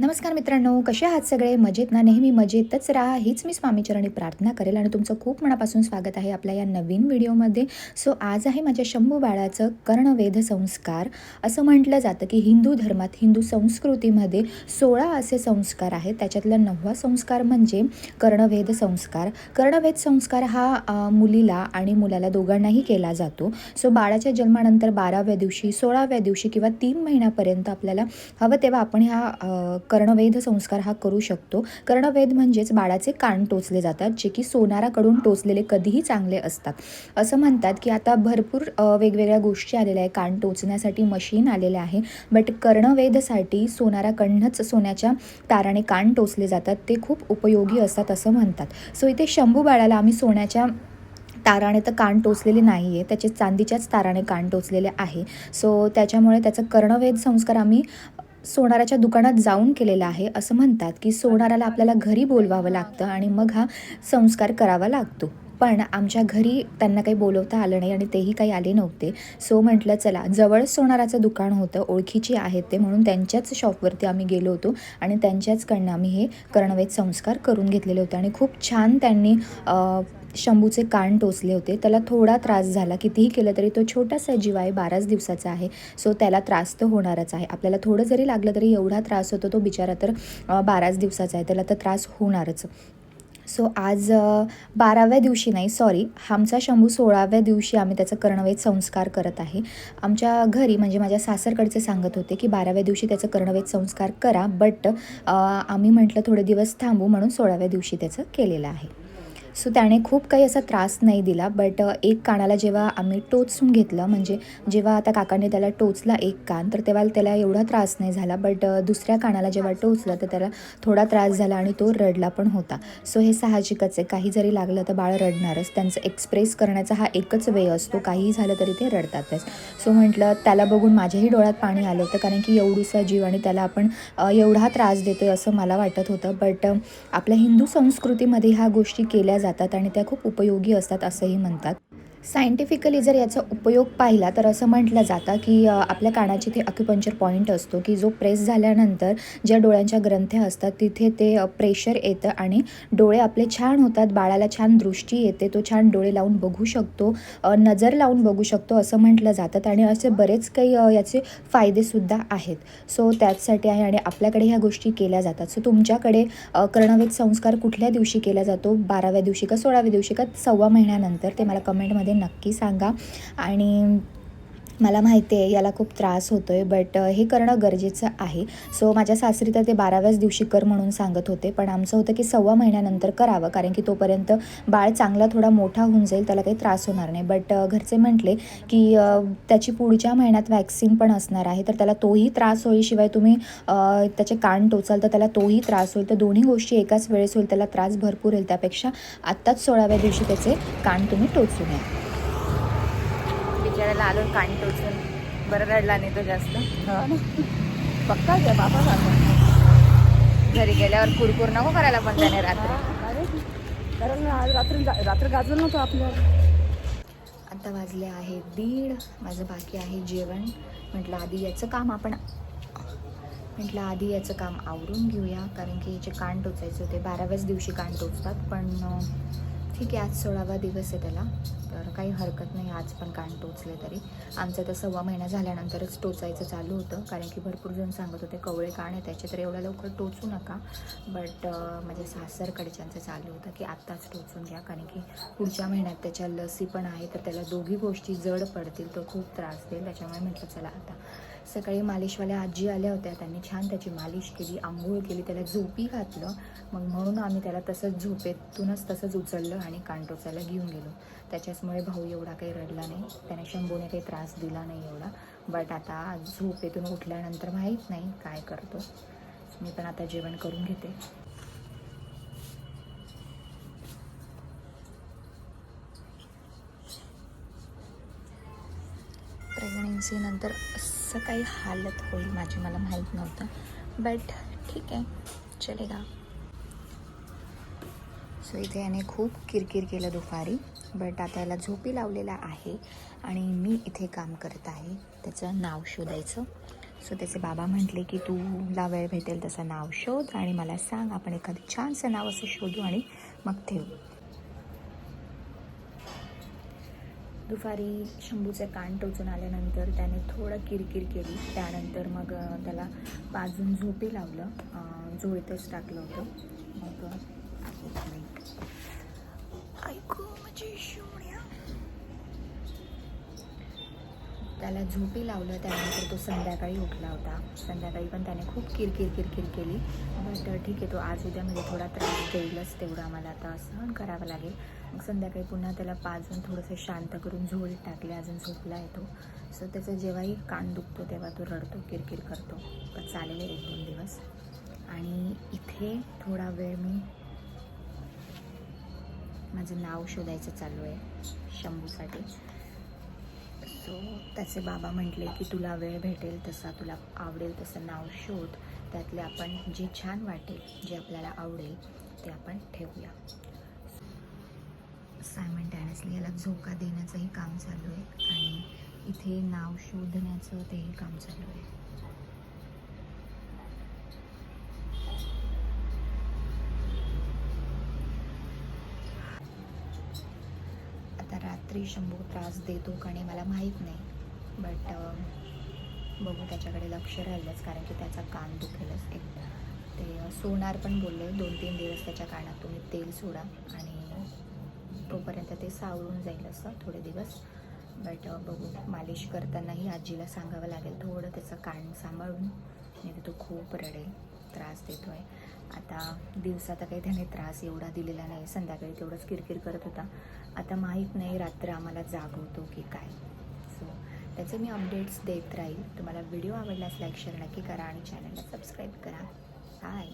नमस्कार मित्रांनो कसे आहात सगळे? मजेत ना? नेहमी मजेतच राहा. हीच मी स्वामीचरणी प्रार्थना करेल आणि तुमचं खूप मनापासून स्वागत आहे आपल्या या नवीन व्हिडिओमध्ये. सो आज आहे माझ्या शंभू बाळाचं कर्णवेध संस्कार. असं म्हटलं जातं की हिंदू धर्मात हिंदू संस्कृतीमध्ये सोळा असे संस्कार आहेत. त्याच्यातला नववा संस्कार म्हणजे कर्णवेध संस्कार. कर्णवेध संस्कार हा मुलीला आणि मुलाला दोघांनाही केला जातो. सो बाळाच्या जन्मानंतर बाराव्या दिवशी सोळाव्या दिवशी किंवा तीन महिन्यापर्यंत आपल्याला हवं तेव्हा आपण ह्या कर्णवेध संस्कार हा करू शकतो. कर्णवेध म्हणजेच बाळाचे कान टोचले जातात जे की सोनाराकडून टोचलेले कधीही चांगले असतात. असं म्हणतात की आता भरपूर वेगवेगळ्या गोष्टी आलेल्या आहे कान टोचण्यासाठी मशीन आलेलं आहे. बट कर्णवेधसाठी सोनाराकडनंच सोन्याच्या ताराने कान टोचले जातात. ते खूप उपयोगी असतात असं म्हणतात. सो इथे शंभू बाळाला आम्ही सोन्याच्या ताराने तर कान टोचलेले नाही आहे त्याचे चांदीच्याच ताराने कान टोचलेले आहे. सो त्याच्यामुळे त्याचं कर्णवेध संस्कार आम्ही सोनाराच्या दुकानात जाऊन केलेला आहे असं म्हणतात की सोनाराला आपल्याला घरी बोलवावं लागतं आणि मग हा संस्कार करावा लागतो. पण आमच्या घरी त्यांना काही बोलवता आलं नाही आणि तेही काही आले नव्हते. सो म्हटलं चला जवळ सोनाराचं दुकान होतं ओळखीची आहेत ते म्हणून त्यांच्याच शॉपवरती आम्ही गेलो होतो आणि त्यांच्याचकडनं आम्ही हे कर्णवेध संस्कार करून घेतलेले होते आणि खूप छान त्यांनी शंभूचे कान टोचले होते. त्याला थोडा त्रास झाला. कितीही केलं तरी तो छोटासा जीव आहे बाराच दिवसाचा आहे. सो त्याला त्रास तर होणारच आहे. आपल्याला थोडं जरी लागलं तरी एवढा त्रास होतो तो बिचारा तर बाराच दिवसाचा आहे. त्याला तर त्रास होणारच. सो आज बाराव्या दिवशी नाही सॉरी आमचा शंभू सोळाव्या दिवशी आम्ही त्याचा कर्णवेध संस्कार करत आहे. आमच्या घरी म्हणजे माझ्या सासरकडचे सांगत होते की बाराव्या दिवशी त्याचं कर्णवेध संस्कार करा बट आम्ही म्हटलं थोडे दिवस थांबू म्हणून सोळाव्या दिवशी त्याचं केलेलं आहे. सो त्याने खूप काही असा त्रास नाही दिला बट एक कानाला जेव्हा आम्ही टोचून घेतलं म्हणजे जेव्हा आता काकाने त्याला टोचला एक कान तर तेव्हा त्याला एवढा त्रास नाही झाला बट दुसऱ्या कानाला जेव्हा टोचलं तर त्याला थोडा त्रास झाला आणि तो रडला पण होता. सो हे साहजिकच आहे. काही जरी लागलं तर बाळ रडणारच. त्यांचं एक्सप्रेस करण्याचा हा एकच वे असतो. काहीही झालं तरी ते रडतातच. सो म्हटलं त्याला बघून माझ्याही डोळ्यात पाणी आलं होतं कारण की एवढूसा जीव आणि त्याला आपण एवढा त्रास देतोय असं मला वाटत होतं. बट आपल्या हिंदू संस्कृतीमध्ये ह्या गोष्टी केल्या जातात आणि त्या खूप उपयोगी असतात असंही म्हणतात. सायंटिफिकली जर याचा उपयोग पाहिला तर असं म्हटलं जातं की आपल्या कानाची ते अक्युपंचर पॉईंट असतो की जो प्रेस झाल्यानंतर ज्या डोळ्यांच्या ग्रंथ्या असतात तिथे ते प्रेशर येतं आणि डोळे आपले छान होतात बाळाला छान दृष्टी येते तो छान डोळे लावून बघू शकतो नजर लावून बघू शकतो असं म्हटलं जातं. आणि असे बरेच काही याचे फायदेसुद्धा आहेत. सो त्याचसाठी आहे आणि आपल्याकडे ह्या गोष्टी केल्या जातात. सो तुमच्याकडे कर्णवेद संस्कार कुठल्या दिवशी केला जातो? बाराव्या दिवशी का सोळाव्या दिवशी का सव्वा महिन्यानंतर? ते मला कमेंटमध्ये नक्की सांगा. आणि मला माहिती आहे याला खूप त्रास होतो आहे बट हे करणं गरजेचं आहे. सो माझ्या सासरी तर ते बाराव्याच दिवशी कर म्हणून सांगत होते पण आमचं होतं की सव्वा महिन्यानंतर करावं कारण की तोपर्यंत बाळ चांगला थोडा मोठा होऊन जाईल त्याला काही त्रास होणार नाही. बट घरचे म्हटले की त्याची पुढच्या महिन्यात वॅक्सिन पण असणार आहे तर त्याला तोही त्रास होईल शिवाय तुम्ही त्याचे कान टोचाल तर त्याला तोही त्रास होईल तर दोन्ही गोष्टी एकाच वेळेस होईल त्याला त्रास भरपूर होईल. त्यापेक्षा आत्ताच सोळाव्या दिवशी त्याचे कान तुम्ही टोचू नये बिचाऱ्याला आलो कान टोचून. बरं रडला नाही तो जास्त. पक्का घ्या बाबा सांगा घरी गेल्यावर कुरकुर नको करायला पण त्याने रात्री. कारण आज रात्री रात्र गाजलं नव्हतं आपल्या आता वाजले आहे दीड. माझं बाकी आहे जेवण. म्हटलं आधी याचं काम आपण म्हटलं आधी याचं काम आवरून घेऊया. कारण की याचे कान टोचायचे होते. बाराव्याच दिवशी कान टोचतात पण ठीक आहे आज सोळावा दिवस आहे त्याला. तर काही हरकत नाही आज पण कान टोचले तरी. आमचं तर सव्वा महिना झाल्यानंतरच टोचायचं चालू होतं. कारण की भरपूर जण सांगत होते कवळे कान आहे त्याचे तर एवढ्या लवकर टोचू नका. बट माझ्या म्हणजे सासरकडच्यांचं चालू होतं की आत्ताच टोचून घ्या. कारण की पुढच्या महिन्यात त्याच्या लसी पण आहे तर त्याला दोघी गोष्टी जड पडतील तो खूप त्रास देईल. त्याच्यामुळे म्हटलं चला आता सकाळी मालिशवाल्या आजी आल्या होत्या. त्यांनी छान त्याची मालिश केली आंघोळ केली त्याला झोपी घातलं. मग म्हणून आम्ही त्याला तसंच झोपेतूनच तसंच उचललं आणि कानटोचायला घेऊन गेलो. त्याच्याचमुळे भाऊ एवढा काही रडला नाही. त्याने शंभूने काही त्रास दिला नाही एवढा. बट आता झोपेतून उठल्यानंतर माहीत नाही काय करतो. मी पण आता जेवण करून घेते. प्रेग्नन्सीनंतर असं काही हालत होईल माझी मला माहीत नव्हतं. बट ठीक आहे चलेगा सो इथे याने खूप किरकिर केलं दुपारी बट आता याला झोपी लावलेला आहे आणि मी इथे काम करत आहे. त्याचं नाव शोधायचं. सो त्याचे बाबा म्हटले की तुला वेळ भेटेल तसं नाव शोध आणि मला सांग आपण एखादं छानसं नाव असं शोधू आणि मग ठेवू. दुपारी शंभूचे कान टोचून आल्यानंतर त्याने थोडं किरकिर केली. त्यानंतर मग त्याला बाजून झोपी लावलं. झोळीतच टाकलं होतं. मग ऐकू म्हणजे शिवण्या. त्याला झोपी लावलं त्यानंतर तो संध्याकाळी उठला होता. संध्याकाळी पण त्याने खूप किरकिर किरकिर केली. बट ठीक आहे तो आज उद्यामध्ये थोडा त्रास देईलच तेवढा. आम्हाला आता सहन करावं लागेल. मग संध्याकाळी पुन्हा त्याला पाजून थोडंसं शांत करून झोळीत टाकले. अजून झोपला येतो सो त्याचं जेव्हाही कान दुखतो तेव्हा तो रडतो किरकिर करतो. तर चालेल एक दोन दिवस. आणि इथे थोडा वेळ मी माझं नाव शोधायचं चालू आहे शंभूसाठी. सो त्याचे बाबा म्हटले की तुला वेळ भेटेल तसा तुला आवडेल तसं नाव शोध. त्यातले आपण जे छान वाटेल जे आपल्याला आवडेल ते आपण ठेवूया. सायमल्टेनियसली याला झोका देण्याचंही काम चालू आहे आणि इथे नाव शोधण्याचं तेही काम चालू आहे आता रात्री शंभू त्रास देतो का नाही मला माहीत नाही. बट बघू त्याच्याकडे लक्ष राहिलंच कारण की त्याचा कान दुखेलच. एक ते सोनार पण बोलले दोन तीन दिवस त्याच्या कानात तुम्ही तेल सोडा आणि तोपर्यंत ते सावरून जाईल असं थोडे दिवस. बट बघू मालिश करतानाही आजीला सांगावं लागेल थोडं त्याचं कान सांभाळून. नाही तो खूप रडेल त्रास देतो आहे आता दिवसाचा काही त्याने त्रास एवढा दिलेला नाही. संध्याकाळी तेवढंच किरकिर करत होता. आता माहीत नाही रात्र आम्हाला जागवतो की काय. सो त्याचे मी अपडेट्स देत राहील. तुम्हाला व्हिडिओ आवडल्यास लाईक शेअर नक्की करा आणि चॅनलला सबस्क्राईब करा. बाय